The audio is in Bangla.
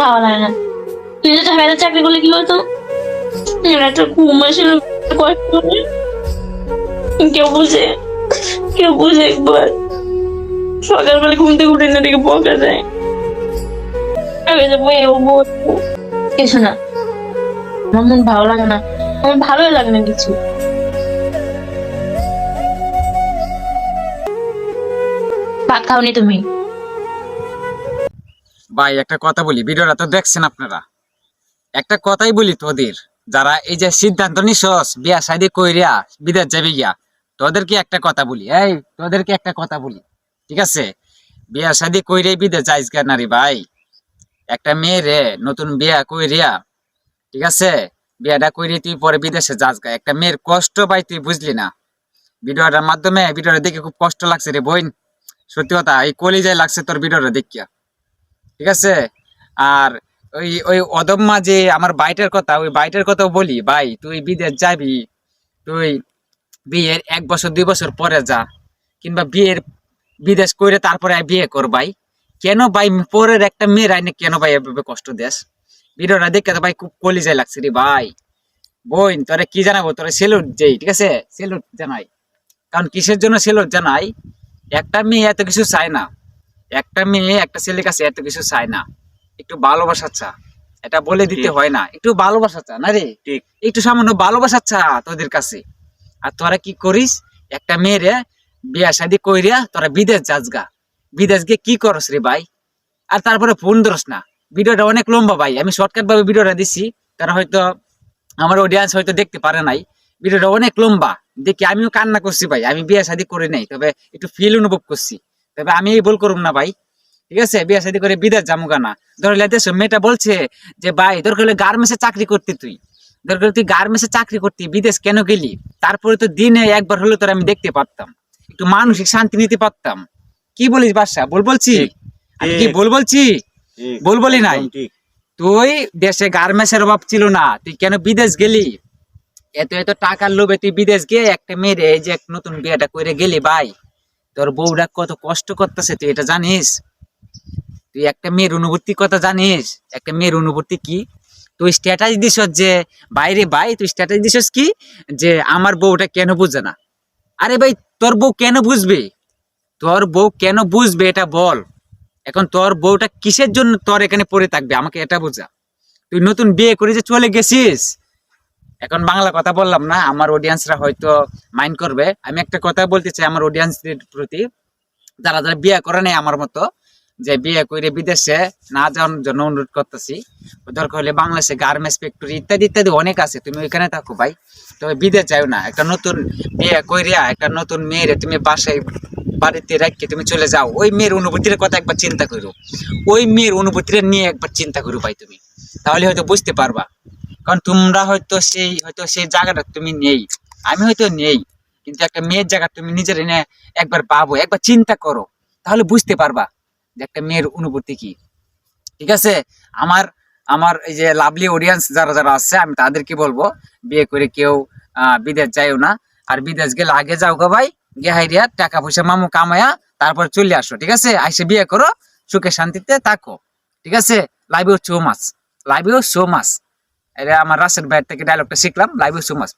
ভালো লাগে না। তুই চাকরি করলে, কি একটা ঘুম কেউ বুঝে কেউ বুঝে একবার। সকালবেলা ঘুম থেকে উঠে না বকা যায় কিছু না। আমার মন ভালো লাগে না। আমার ভালোই লাগে না কিছু। ভাত খাওনি তুমি? ভাই, একটা কথা বলি, ভিডিওটা তো দেখছেন আপনারা। একটা কথাই বলি তোদের, যারা এই যে সিদ্ধান্ত নিছস, বিয়া শাদি কইরিয়া বিদেশ যাবি গিয়া, তোদেরকে একটা কথা বলি, এই, তোদেরকে একটা কথা বলি, ঠিক আছে? বিয়া শাদি কইরে বিদেশ যাইস কেন রে ভাই, একটা মেয়ে রে, নতুন বিয়া কইরিয়া ঠিক আছে? বিয়াটা কইরে তুই পরে বিদেশে যাস গা, একটা মেয়ের কষ্ট পাই তুই বুঝলি না। ভিডিওটার মাধ্যমে, ভিডিওটা দেখে খুব কষ্ট লাগছে রে বোন। সত্যি কথা, এই কলিজায় লাগছে তোর ভিডিওটা দেখিয়া। ঠিক আছে? আর ওই ওই অদম্মা যে আমার বাইটের কথা, ওই বাইটের কথাও বলি, ভাই, তুই বিদেশ যাবি, তুই বিয়ের এক বছর, দুই বছর পরে যা, কিংবা বিয়ের বিদেশ করে তারপরে বিয়ে কর ভাই। কেন ভাই, পরের একটা মেয়ের আইনে কেন ভাই এভাবে কষ্ট দেশ ভিডিওটা দেখে তো ভাই খুব কলিজায় লাগছে রে ভাই। বোন, তোরে কি জানাব? তোরে সেলুট যেই ঠিক আছে? সেলুট জানাই। কারণ কিসের জন্য সেলুট জানাই? একটা মেয়ে এত কিছু চায় না। একটা মেয়ে একটা ছেলের কাছে এত কিছু চায় না। একটু ভালোবাসা চা। এটা বলে দিতে হয় না। একটু ভালোবাসা চা না রে? ঠিক। একটু সামান্য ভালোবাসা চা তোদের কাছে। আর তোরা কি করিস? একটা মেয়েরে বিয়া শাদি কইরিয়া তোরা বিদেশ যাস গা। বিদেশ গিয়ে কি করস রে ভাই? আর তারপরে ফোন ধরস না। ভিডিওটা অনেক লম্বা ভাই। আমি শর্টকাট ভাবে ভিডিওটা দিছি। তারা হয়তো আমার অডিয়েন্স হয়তো দেখতে পারে নাই। ভিডিওটা অনেক লম্বা। দেখি আমিও কান্না করছি ভাই। আমি বিয়ে শাদি করি নাই তবে একটু ফিল অনুভব করছি। তবে আমি এই ভুল করুম না ভাই ঠিক আছে? বিয়ে শাদি করে বিদেশ যাব না। ধরলে দেশ মেয়েটা বলছে যে ভাই দরকার হলে গার্মেন্টসে চাকরি করতি তুই। দরকার তুই গার্মেন্টসে চাকরি করতি বিদেশ কেন গেলি? তারপরে তো দিনে একবার হলে তোর আমি দেখতে পারতাম। একটু মানসিক শান্তি নিতে পারতাম। কি বলিস বাদশা বল বলছি? আমি কি বল বলছি? বল বলি নাই। তুই দেশে গার্মেন্টসের অভাব ছিল না তুই কেন বিদেশ গেলি? এত এত টাকার লোভে তুই বিদেশ গিয়ে একটা মেয়েরে এই যে এক নতুন বিয়েটা করে গেলি ভাই। তোর বউটা কত কষ্ট করতেছে, তুই এটা জানিস? তুই একটা মেয়ের অনুভূতি কথা জানিস? একটা মেয়ের অনুভূতি কি? তুই স্ট্যাটাস দিস যে, বাইরে ভাই, তুই স্ট্যাটাস দিস কি? যে আমার বউটা কেন বুঝে না? আরে ভাই, তোর বউ কেন বুঝবে? তোর বউ কেন বুঝবে এটা বল। এখন তোর বউটা কিসের জন্য তোর এখানে পড়ে থাকবে? আমাকে এটা বোঝা। তুই নতুন বিয়ে করে যে চলে গেছিস এখন বাংলা কথা বললাম না, আমার অডিয়েন্সরা হয়তো মাইন্ড করবে। আমি একটা কথা বলতে চাই আমার অডিয়েন্সদের প্রতি। যারা যারা বিয়ে করে নেই আমার মতো, যে বিয়ে করে বিদেশে না যাওয়ার জন্য অনুরোধ করতেছি, দরকার হলে বাংলাদেশে গার্মেন্টস ফ্যাক্টরি ইত্যাদি ইত্যাদি অনেক আছে, তুমি ওইখানে থাকো ভাই। তবে বিদেশ যাও না, একটা নতুন বিয়ে কইরিয়া একটা নতুন মেয়েরে তুমি বাসায়, বাড়িতে রাখকে তুমি চলে যাও। ওই মেয়ের অনুভূতির কথা একবার চিন্তা করো ওই মেয়ের অনুভূতিটা নিয়ে একবার চিন্তা করো ভাই তুমি। তাহলে হয়তো বুঝতে পারবা। কারণ তোমরা হয়তো সেই হয়তো সেই জায়গাটা তুমি নেই। আমি হয়তো নেই, কিন্তু একটা মেয়ের জায়গা তুমি নিজের এনে একবার পাবো, একবার চিন্তা করো। তাহলে বুঝতে পারবা যে একটা মেয়ের অনুভূতি কি। ঠিক আছে? আমার আমার এই যে লাভলি অডিয়েন্স যারা যারা আছে, আমি তাদেরকে বলব, বিয়ে করে কেউ বিদেশ যাইও না। আর বিদেশ গেলে আগে যাও গো ভাই গেহাইরিয়া টাকা পয়সা মামু কামায়া, তারপর চলে আসো। ঠিক আছে? আইসে বিয়ে করো, সুখে শান্তিতে থাকো। ঠিক আছে? Love you so much love you so much আমার রাসেল ভাইয়ের থেকে ডায়লগটা শিখলাম। Live so much